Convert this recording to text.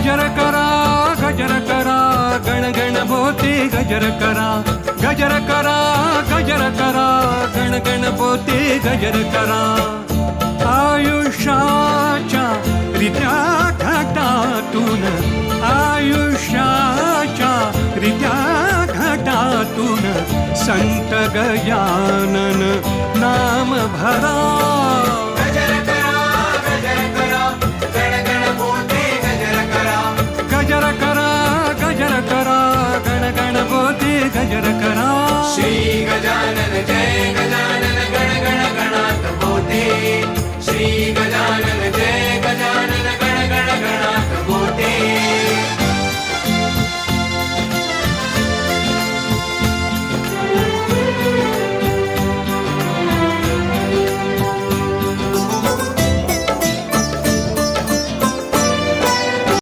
गजर करा गजर करा गण गण बोते गजर करा गजर करा गजर करा गण गण बोते गजर करा. आयुष्याच्या रित्या घाटातून आयुष्याच्या रित्या घाटातून संत गजानन नाम भरा.